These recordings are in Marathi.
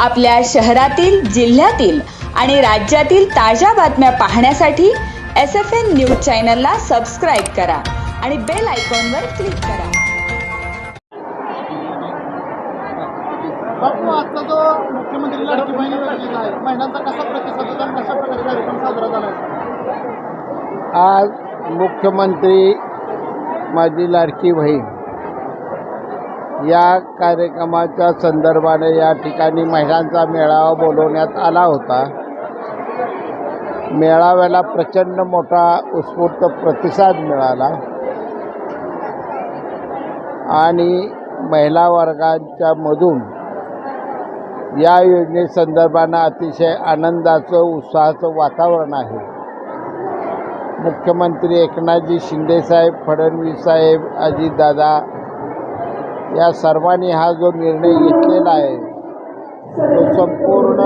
आपल्या शहरातील जिल्ह्यातील आणि राज्यातील ताज्या बातम्या पाहण्यासाठी एस एफ एन न्यूज चॅनलला सबस्क्राईब करा आणि बेल आयकॉनवर क्लिक करा. बापू आजचा जो मुख्यमंत्री लाडकी बहीण योजनेचा आहे महिलांचा कसा प्रतिसाद होता आणि कशा प्रकारे कार्यक्रम साजरा झाला आज मुख्यमंत्री माझी लाडकी बहीण या कार्यक्रमाच्या संदर्भाने या ठिकाणी महिलांचा मेळावा बोलवण्यात आला होता. मेळाव्याला प्रचंड मोठा उत्स्फूर्त प्रतिसाद मिळाला. आणि महिला वर्गांच्या मधून या योजनेसंदर्भानं अतिशय आनंदाचं उत्साहाचं वातावरण आहे. मुख्यमंत्री एकनाथजी शिंदेसाहेब फडणवीस साहेब अजितदादा या सर्वांनी हा जो निर्णय घेतलेला आहे तो संपूर्ण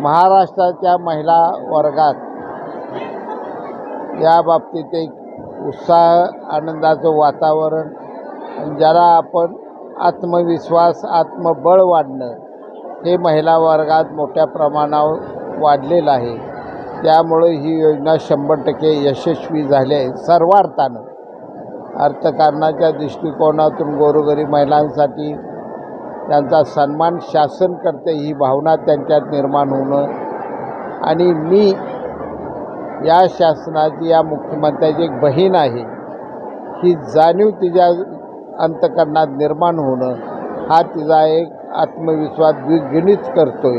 महाराष्ट्राच्या महिला वर्गात या बाबतीत एक उत्साह आनंदाचं वातावरण ज्याला आपण आत्मविश्वास आत्मबळ वाढणं हे महिला वर्गात मोठ्या प्रमाणावर वाढलेलं आहे. त्यामुळे ही योजना शंभर टक्के यशस्वी झाली आहे सर्वार्थानं. अर्थकारणाच्या दृष्टिकोनातून गोरोगरीब महिलांसाठी त्यांचा सन्मान शासन करते ही भावना त्यांच्यात निर्माण होणं आणि मी या शासनाची या मुख्यमंत्र्याची एक बहीण आहे ही जाणीव तिच्या अंतकरणात निर्माण होणं हा तिचा एक आत्मविश्वास द्विगुणित आहे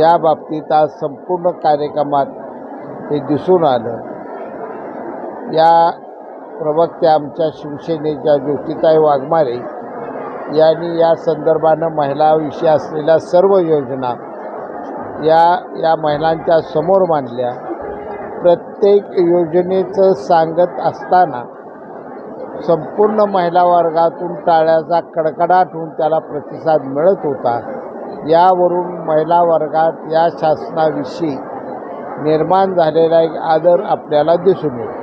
या बाबतीत आज संपूर्ण कार्यक्रमात हे दिसून आलं. या प्रवक्त्या आमच्या शिवसेनेच्या ज्योतिताई वाघमारे यांनी या संदर्भानं महिलाविषयी असलेल्या सर्व योजना या या महिलांच्या समोर मांडल्या. प्रत्येक योजनेचं सांगत असताना संपूर्ण महिला वर्गातून टाळ्याचा कडकडाट होऊन त्याला प्रतिसाद मिळत होता. यावरून महिला वर्गात या शासनाविषयी निर्माण झालेला एक आदर आपल्याला दिसून येतो.